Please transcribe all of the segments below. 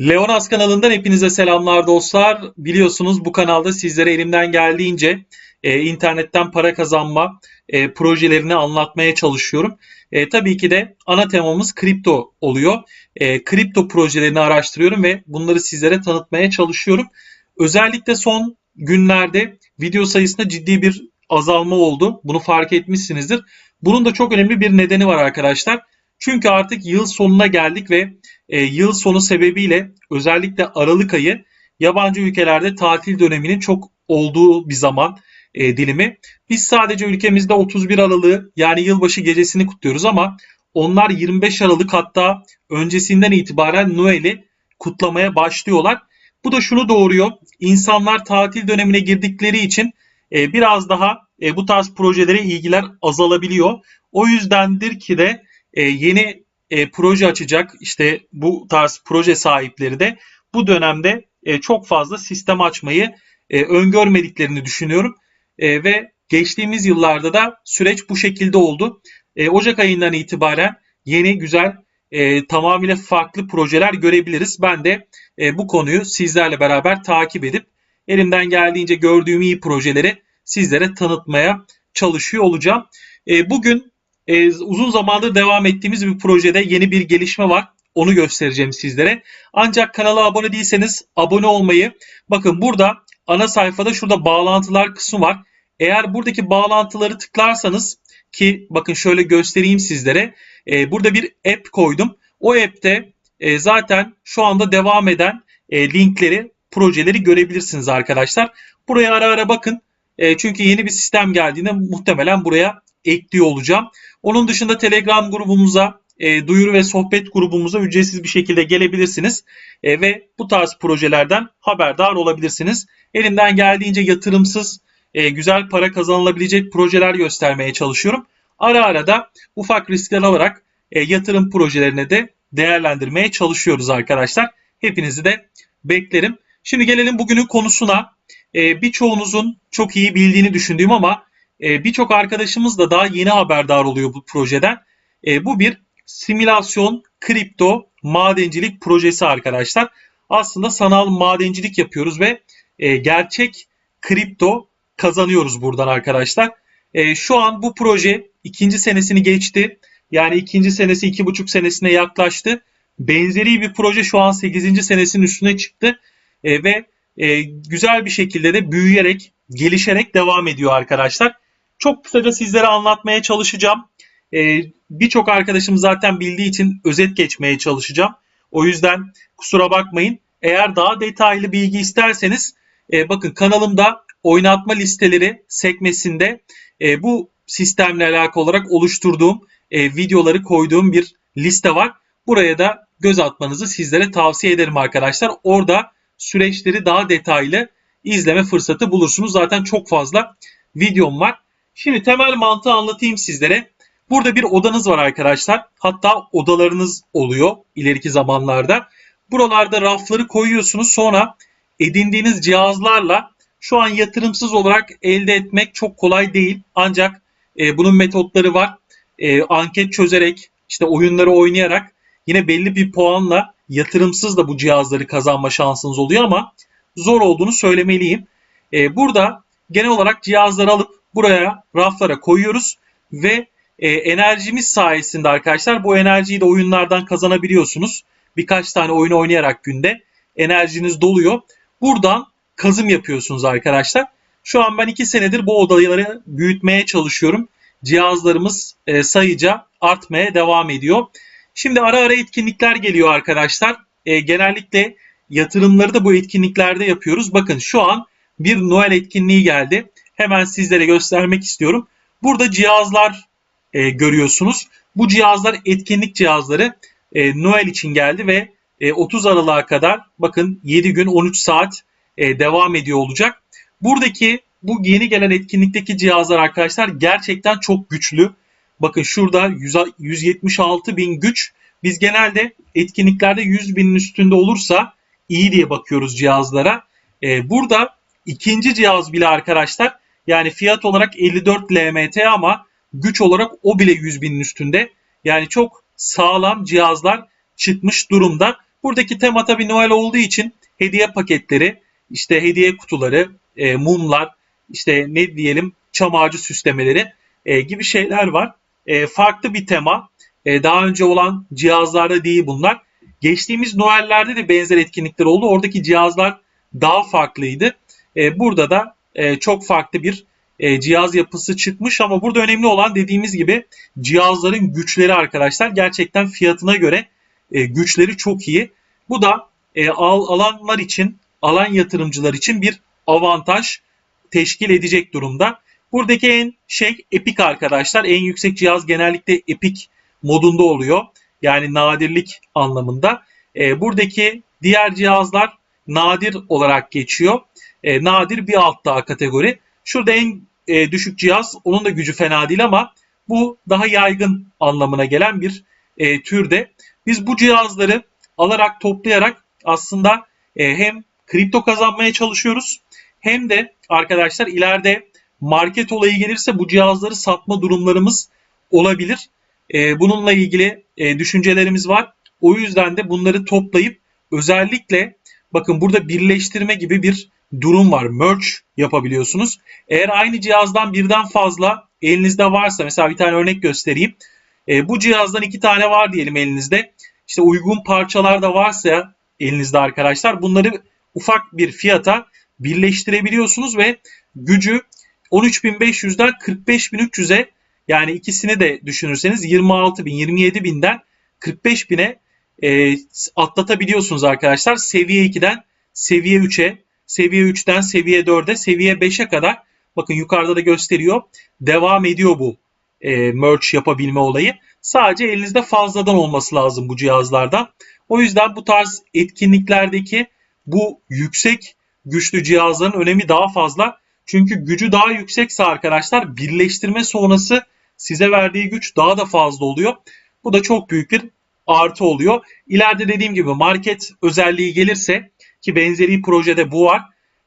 Leonas kanalından hepinize selamlar dostlar. Biliyorsunuz bu kanalda sizlere elimden geldiğince e, internetten para kazanma e, projelerini anlatmaya çalışıyorum. E, tabii ki de ana temamız kripto oluyor. E, kripto projelerini araştırıyorum ve bunları sizlere tanıtmaya çalışıyorum. Özellikle son günlerde video sayısında ciddi bir azalma oldu. Bunu fark etmişsinizdir. Bunun da çok önemli bir nedeni var arkadaşlar. Çünkü artık yıl sonuna geldik ve e, yıl sonu sebebiyle özellikle Aralık ayı yabancı ülkelerde tatil döneminin çok olduğu bir zaman e, dilimi. Biz sadece ülkemizde 31 Aralık'ı yani yılbaşı gecesini kutluyoruz ama onlar 25 Aralık hatta öncesinden itibaren Noel'i kutlamaya başlıyorlar. Bu da şunu doğuruyor. İnsanlar tatil dönemine girdikleri için e, biraz daha e, bu tarz projelere ilgiler azalabiliyor. O yüzdendir ki de e, yeni e, proje açacak işte bu tarz proje sahipleri de bu dönemde e, çok fazla sistem açmayı e, öngörmediklerini düşünüyorum. E, ve geçtiğimiz yıllarda da süreç bu şekilde oldu. E, Ocak ayından itibaren yeni güzel e, tamamıyla farklı projeler görebiliriz. Ben de e, bu konuyu sizlerle beraber takip edip elimden geldiğince gördüğüm iyi projeleri sizlere tanıtmaya çalışıyor olacağım. E, bugün e, uzun zamandır devam ettiğimiz bir projede yeni bir gelişme var. Onu göstereceğim sizlere. Ancak kanala abone değilseniz abone olmayı. Bakın burada ana sayfada şurada bağlantılar kısmı var. Eğer buradaki bağlantıları tıklarsanız ki bakın şöyle göstereyim sizlere. E, burada bir app koydum. O app'te e, zaten şu anda devam eden e, linkleri, projeleri görebilirsiniz arkadaşlar. Buraya ara ara bakın. E, çünkü yeni bir sistem geldiğinde muhtemelen buraya ekliyor olacağım. Onun dışında Telegram grubumuza, e, duyuru ve sohbet grubumuza ücretsiz bir şekilde gelebilirsiniz. E, ve bu tarz projelerden haberdar olabilirsiniz. Elimden geldiğince yatırımsız, e, güzel para kazanılabilecek projeler göstermeye çalışıyorum. Ara ara da ufak riskler alarak e, yatırım projelerine de değerlendirmeye çalışıyoruz arkadaşlar. Hepinizi de beklerim. Şimdi gelelim bugünün konusuna. E, birçoğunuzun çok iyi bildiğini düşündüğüm ama e, birçok arkadaşımız da daha yeni haberdar oluyor bu projeden. E, bu bir simülasyon kripto madencilik projesi arkadaşlar. Aslında sanal madencilik yapıyoruz ve e, gerçek kripto kazanıyoruz buradan arkadaşlar. Şu an bu proje ikinci senesini geçti. Yani ikinci senesi iki buçuk senesine yaklaştı. Benzeri bir proje şu an 8. senesinin üstüne çıktı. Ve e, güzel bir şekilde de büyüyerek, gelişerek devam ediyor arkadaşlar. Çok kısaca sizlere anlatmaya çalışacağım. Ee, Birçok arkadaşım zaten bildiği için özet geçmeye çalışacağım. O yüzden kusura bakmayın. Eğer daha detaylı bilgi isterseniz e, bakın kanalımda oynatma listeleri sekmesinde e, bu sistemle alakalı olarak oluşturduğum e, videoları koyduğum bir liste var. Buraya da göz atmanızı sizlere tavsiye ederim arkadaşlar. Orada süreçleri daha detaylı izleme fırsatı bulursunuz. Zaten çok fazla videom var. Şimdi temel mantığı anlatayım sizlere. Burada bir odanız var arkadaşlar. Hatta odalarınız oluyor ileriki zamanlarda. Buralarda rafları koyuyorsunuz. Sonra edindiğiniz cihazlarla şu an yatırımsız olarak elde etmek çok kolay değil. Ancak e, bunun metotları var. E, anket çözerek, işte oyunları oynayarak yine belli bir puanla yatırımsız da bu cihazları kazanma şansınız oluyor ama zor olduğunu söylemeliyim. E, burada genel olarak cihazları alıp buraya raflara koyuyoruz ve e, enerjimiz sayesinde arkadaşlar bu enerjiyi de oyunlardan kazanabiliyorsunuz. Birkaç tane oyun oynayarak günde enerjiniz doluyor. Buradan kazım yapıyorsunuz arkadaşlar. Şu an ben iki senedir bu odaları büyütmeye çalışıyorum. Cihazlarımız e, sayıca artmaya devam ediyor. Şimdi ara ara etkinlikler geliyor arkadaşlar. E, genellikle yatırımları da bu etkinliklerde yapıyoruz. Bakın şu an bir Noel etkinliği geldi hemen sizlere göstermek istiyorum. Burada cihazlar e, görüyorsunuz. Bu cihazlar etkinlik cihazları e, Noel için geldi ve e, 30 Aralık'a kadar bakın 7 gün 13 saat e, devam ediyor olacak. Buradaki bu yeni gelen etkinlikteki cihazlar arkadaşlar gerçekten çok güçlü. Bakın şurada 100, 176 bin güç. Biz genelde etkinliklerde 100 binin üstünde olursa iyi diye bakıyoruz cihazlara. Ee, burada ikinci cihaz bile arkadaşlar yani fiyat olarak 54 LMT ama güç olarak o bile 100 binin üstünde. Yani çok sağlam cihazlar çıkmış durumda. Buradaki tema tabii Noel olduğu için hediye paketleri, işte hediye kutuları, e, mumlar, işte ne diyelim çam ağacı süslemeleri e, gibi şeyler var. E, farklı bir tema. E, daha önce olan cihazlarda değil bunlar. Geçtiğimiz Noel'lerde de benzer etkinlikler oldu. Oradaki cihazlar daha farklıydı. E, burada da e, çok farklı bir e, cihaz yapısı çıkmış ama burada önemli olan dediğimiz gibi cihazların güçleri arkadaşlar. Gerçekten fiyatına göre e, güçleri çok iyi. Bu da e, al, alanlar için, alan yatırımcılar için bir avantaj teşkil edecek durumda. Buradaki en şey Epic arkadaşlar. En yüksek cihaz genellikle Epic modunda oluyor. Yani nadirlik anlamında. E, buradaki diğer cihazlar nadir olarak geçiyor. E, nadir bir alt daha kategori. Şurada en e, düşük cihaz onun da gücü fena değil ama bu daha yaygın anlamına gelen bir e, türde. Biz bu cihazları alarak toplayarak aslında e, hem kripto kazanmaya çalışıyoruz hem de arkadaşlar ileride market olayı gelirse bu cihazları satma durumlarımız olabilir. E, bununla ilgili e, düşüncelerimiz var. O yüzden de bunları toplayıp özellikle bakın burada birleştirme gibi bir durum var. Merge yapabiliyorsunuz. Eğer aynı cihazdan birden fazla elinizde varsa mesela bir tane örnek göstereyim. E, bu cihazdan iki tane var diyelim elinizde. İşte uygun parçalar da varsa elinizde arkadaşlar bunları ufak bir fiyata birleştirebiliyorsunuz ve gücü 13.500'den 45.300'e yani ikisini de düşünürseniz 26.000 27.000'den 45.000'e e, atlatabiliyorsunuz arkadaşlar. Seviye 2'den seviye 3'e, seviye 3'ten seviye 4'e, seviye 5'e kadar bakın yukarıda da gösteriyor. Devam ediyor bu e, merge yapabilme olayı. Sadece elinizde fazladan olması lazım bu cihazlardan. O yüzden bu tarz etkinliklerdeki bu yüksek güçlü cihazların önemi daha fazla. Çünkü gücü daha yüksekse arkadaşlar birleştirme sonrası size verdiği güç daha da fazla oluyor. Bu da çok büyük bir artı oluyor. İleride dediğim gibi market özelliği gelirse ki benzeri projede bu var.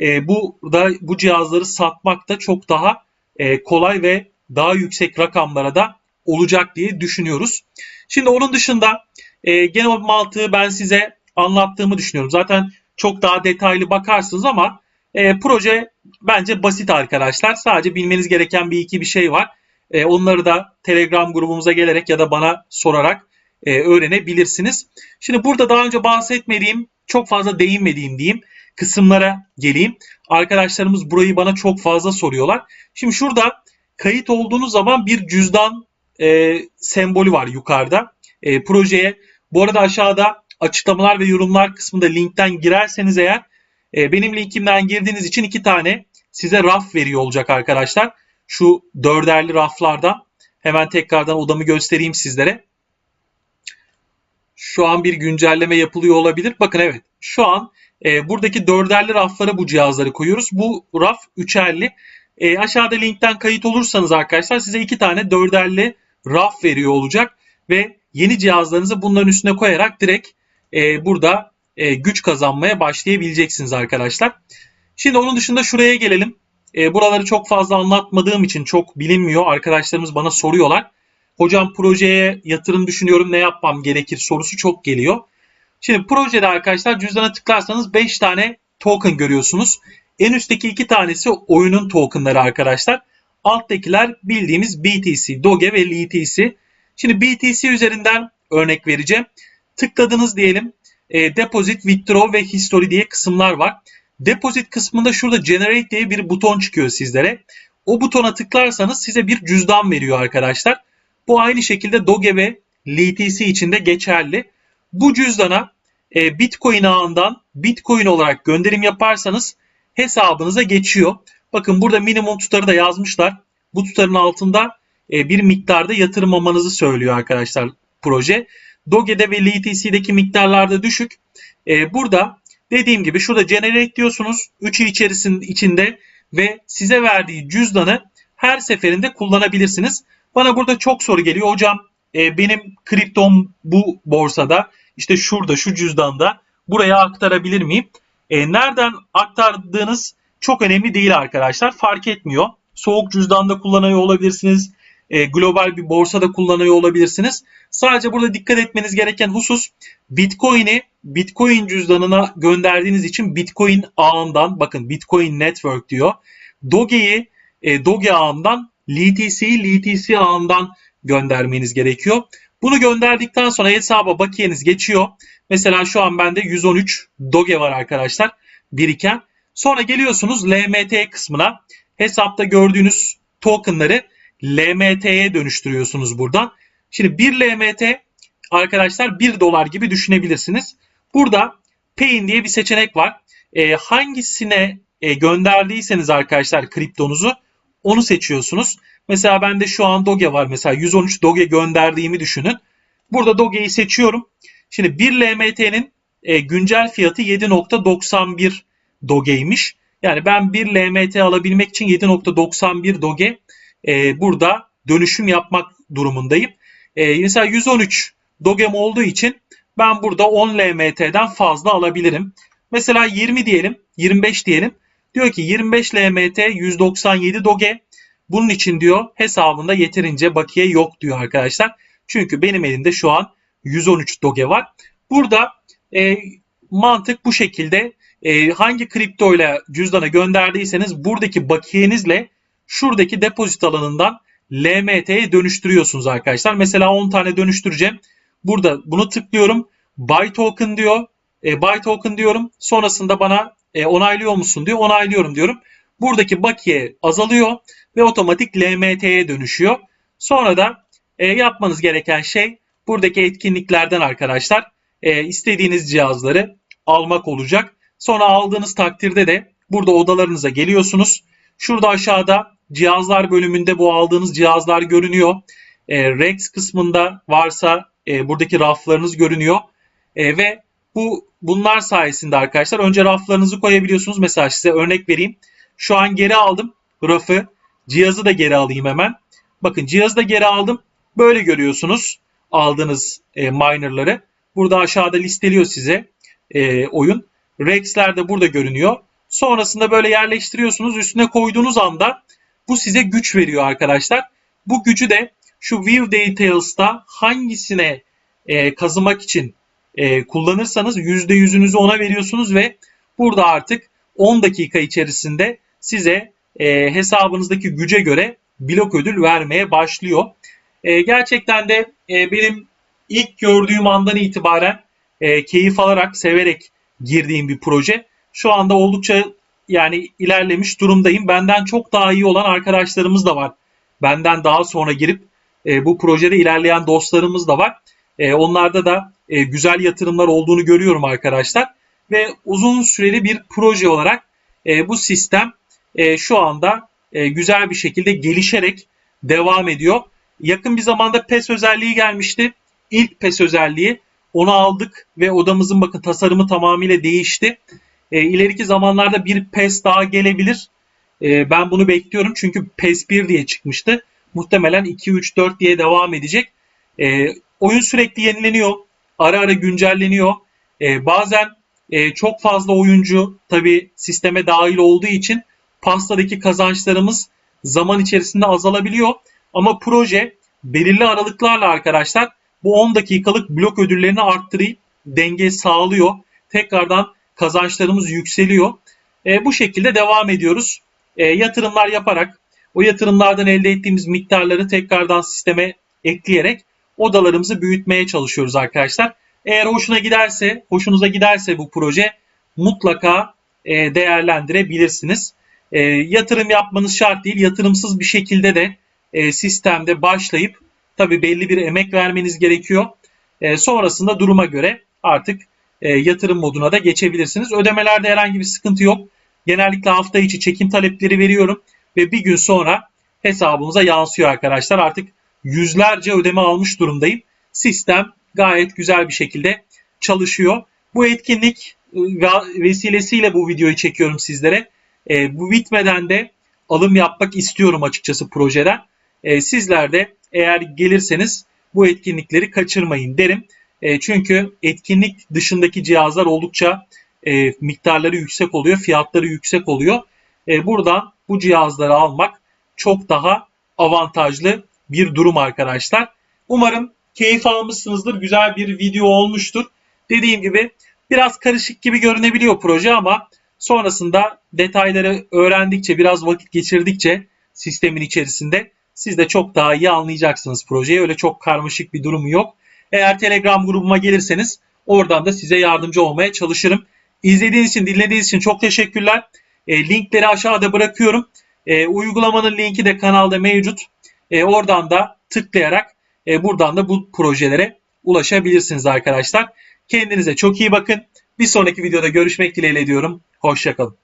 E, bu da bu cihazları satmak da çok daha e, kolay ve daha yüksek rakamlara da olacak diye düşünüyoruz. Şimdi onun dışında e, genel mantığı ben size anlattığımı düşünüyorum. Zaten çok daha detaylı bakarsınız ama e, proje bence basit arkadaşlar. Sadece bilmeniz gereken bir iki bir şey var. E, onları da Telegram grubumuza gelerek ya da bana sorarak e, öğrenebilirsiniz. Şimdi burada daha önce bahsetmediğim, çok fazla değinmediğim diyeyim kısımlara geleyim. Arkadaşlarımız burayı bana çok fazla soruyorlar. Şimdi şurada kayıt olduğunuz zaman bir cüzdan e, sembolü var yukarıda. E, projeye bu arada aşağıda açıklamalar ve yorumlar kısmında linkten girerseniz eğer e, benim linkimden girdiğiniz için iki tane size raf veriyor olacak arkadaşlar. Şu dörderli raflardan hemen tekrardan odamı göstereyim sizlere. Şu an bir güncelleme yapılıyor olabilir. Bakın evet şu an e, buradaki dörderli raflara bu cihazları koyuyoruz. Bu raf üçerli. E, aşağıda linkten kayıt olursanız arkadaşlar size iki tane dörderli raf veriyor olacak. Ve yeni cihazlarınızı bunların üstüne koyarak direkt e, burada e, güç kazanmaya başlayabileceksiniz arkadaşlar. Şimdi onun dışında şuraya gelelim. E, buraları çok fazla anlatmadığım için çok bilinmiyor. Arkadaşlarımız bana soruyorlar. Hocam projeye yatırım düşünüyorum ne yapmam gerekir sorusu çok geliyor. Şimdi projede arkadaşlar cüzdana tıklarsanız 5 tane token görüyorsunuz. En üstteki iki tanesi oyunun tokenları arkadaşlar. Alttakiler bildiğimiz BTC, Doge ve LTC. Şimdi BTC üzerinden örnek vereceğim. Tıkladınız diyelim. E, deposit, withdraw ve history diye kısımlar var. Deposit kısmında şurada generate diye bir buton çıkıyor sizlere. O butona tıklarsanız size bir cüzdan veriyor arkadaşlar. Bu aynı şekilde Doge ve LTC için de geçerli. Bu cüzdana e, Bitcoin ağından Bitcoin olarak gönderim yaparsanız hesabınıza geçiyor. Bakın burada minimum tutarı da yazmışlar. Bu tutarın altında e, bir miktarda yatırmamanızı söylüyor arkadaşlar proje. Doge'de ve LTC'deki miktarlarda düşük. E, burada dediğim gibi şurada generate diyorsunuz. 3 yıl içerisinde içinde ve size verdiği cüzdanı her seferinde kullanabilirsiniz. Bana burada çok soru geliyor. Hocam e, benim kriptom bu borsada işte şurada şu cüzdanda buraya aktarabilir miyim? E, nereden aktardığınız çok önemli değil arkadaşlar. Fark etmiyor. Soğuk cüzdanda kullanıyor olabilirsiniz. E, global bir borsada kullanıyor olabilirsiniz. Sadece burada dikkat etmeniz gereken husus Bitcoin'i Bitcoin cüzdanına gönderdiğiniz için Bitcoin ağından bakın Bitcoin Network diyor. Doge'yi e, Doge ağından LTC'yi LTC ağından göndermeniz gerekiyor. Bunu gönderdikten sonra hesaba bakiyeniz geçiyor. Mesela şu an bende 113 Doge var arkadaşlar biriken. Sonra geliyorsunuz LMT kısmına. Hesapta gördüğünüz tokenları LMT'ye dönüştürüyorsunuz buradan. Şimdi 1 LMT arkadaşlar 1 dolar gibi düşünebilirsiniz. Burada Pay'in diye bir seçenek var. E, hangisine e, gönderdiyseniz arkadaşlar kriptonuzu onu seçiyorsunuz. Mesela bende şu an Doge var. Mesela 113 Doge gönderdiğimi düşünün. Burada Doge'yi seçiyorum. Şimdi 1 LMT'nin e, güncel fiyatı 7.91 Doge'ymiş. Yani ben 1 LMT alabilmek için 7.91 Doge e, burada dönüşüm yapmak durumundayım. E, mesela 113 Doge'm olduğu için ben burada 10 LMT'den fazla alabilirim. Mesela 20 diyelim, 25 diyelim. Diyor ki 25 LMT 197 Doge. Bunun için diyor hesabında yeterince bakiye yok diyor arkadaşlar. Çünkü benim elimde şu an 113 Doge var. Burada e, mantık bu şekilde. E, hangi kripto ile cüzdana gönderdiyseniz buradaki bakiyenizle şuradaki depozit alanından LMT'ye dönüştürüyorsunuz arkadaşlar. Mesela 10 tane dönüştüreceğim. Burada bunu tıklıyorum. Buy token diyor. E, buy token diyorum. Sonrasında bana e, onaylıyor musun diyor. Onaylıyorum diyorum. Buradaki bakiye azalıyor ve otomatik LMT'ye dönüşüyor. Sonra da e, yapmanız gereken şey buradaki etkinliklerden arkadaşlar e, istediğiniz cihazları almak olacak. Sonra aldığınız takdirde de burada odalarınıza geliyorsunuz. Şurada aşağıda cihazlar bölümünde bu aldığınız cihazlar görünüyor. E, Rex kısmında varsa e, buradaki raflarınız görünüyor. E, ve bu bunlar sayesinde arkadaşlar önce raflarınızı koyabiliyorsunuz. Mesela size örnek vereyim. Şu an geri aldım rafı. Cihazı da geri alayım hemen. Bakın cihazı da geri aldım. Böyle görüyorsunuz aldığınız e, minerları. Burada aşağıda listeliyor size e, oyun. Rex'ler de burada görünüyor. Sonrasında böyle yerleştiriyorsunuz. Üstüne koyduğunuz anda bu size güç veriyor arkadaşlar. Bu gücü de şu View Details'ta hangisine e, kazımak için e, kullanırsanız %100'ünüzü ona veriyorsunuz ve burada artık 10 dakika içerisinde size e, hesabınızdaki güce göre blok ödül vermeye başlıyor. E, gerçekten de e, benim ilk gördüğüm andan itibaren e, keyif alarak, severek girdiğim bir proje. Şu anda oldukça yani ilerlemiş durumdayım. Benden çok daha iyi olan arkadaşlarımız da var. Benden daha sonra girip e, bu projede ilerleyen dostlarımız da var. E, onlarda da e, güzel yatırımlar olduğunu görüyorum arkadaşlar. Ve uzun süreli bir proje olarak e, bu sistem e, şu anda e, güzel bir şekilde gelişerek devam ediyor. Yakın bir zamanda PES özelliği gelmişti. İlk PES özelliği. Onu aldık ve odamızın bakın tasarımı tamamıyla değişti. E, ileriki zamanlarda bir PES daha gelebilir. E, ben bunu bekliyorum çünkü PES 1 diye çıkmıştı. Muhtemelen 2, 3, 4 diye devam edecek. E, oyun sürekli yenileniyor. Ara ara güncelleniyor. E, bazen e, çok fazla oyuncu tabi sisteme dahil olduğu için pastadaki kazançlarımız zaman içerisinde azalabiliyor. Ama proje belirli aralıklarla arkadaşlar bu 10 dakikalık blok ödüllerini arttırıp denge sağlıyor. Tekrardan kazançlarımız yükseliyor. E, bu şekilde devam ediyoruz. E, yatırımlar yaparak o yatırımlardan elde ettiğimiz miktarları tekrardan sisteme ekleyerek odalarımızı büyütmeye çalışıyoruz arkadaşlar. Eğer hoşuna giderse, hoşunuza giderse bu proje mutlaka e, değerlendirebilirsiniz. E, yatırım yapmanız şart değil. Yatırımsız bir şekilde de e, sistemde başlayıp tabi belli bir emek vermeniz gerekiyor. E, sonrasında duruma göre artık e, yatırım moduna da geçebilirsiniz. Ödemelerde herhangi bir sıkıntı yok. Genellikle hafta içi çekim talepleri veriyorum ve bir gün sonra hesabımıza yansıyor arkadaşlar. Artık yüzlerce ödeme almış durumdayım. Sistem gayet güzel bir şekilde çalışıyor. Bu etkinlik e, vesilesiyle bu videoyu çekiyorum sizlere. E, bu bitmeden de alım yapmak istiyorum açıkçası projeden. E, sizler de eğer gelirseniz bu etkinlikleri kaçırmayın derim. E, çünkü etkinlik dışındaki cihazlar oldukça e, miktarları yüksek oluyor, fiyatları yüksek oluyor. E, buradan bu cihazları almak çok daha avantajlı bir durum arkadaşlar. Umarım keyif almışsınızdır. Güzel bir video olmuştur. Dediğim gibi Biraz karışık gibi görünebiliyor proje ama sonrasında detayları öğrendikçe, biraz vakit geçirdikçe sistemin içerisinde siz de çok daha iyi anlayacaksınız projeyi. Öyle çok karmaşık bir durumu yok. Eğer Telegram grubuma gelirseniz oradan da size yardımcı olmaya çalışırım. İzlediğiniz için, dinlediğiniz için çok teşekkürler. E, linkleri aşağıda bırakıyorum. E, uygulamanın linki de kanalda mevcut. E, oradan da tıklayarak e, buradan da bu projelere ulaşabilirsiniz arkadaşlar. Kendinize çok iyi bakın. Bir sonraki videoda görüşmek dileğiyle diyorum. Hoşçakalın.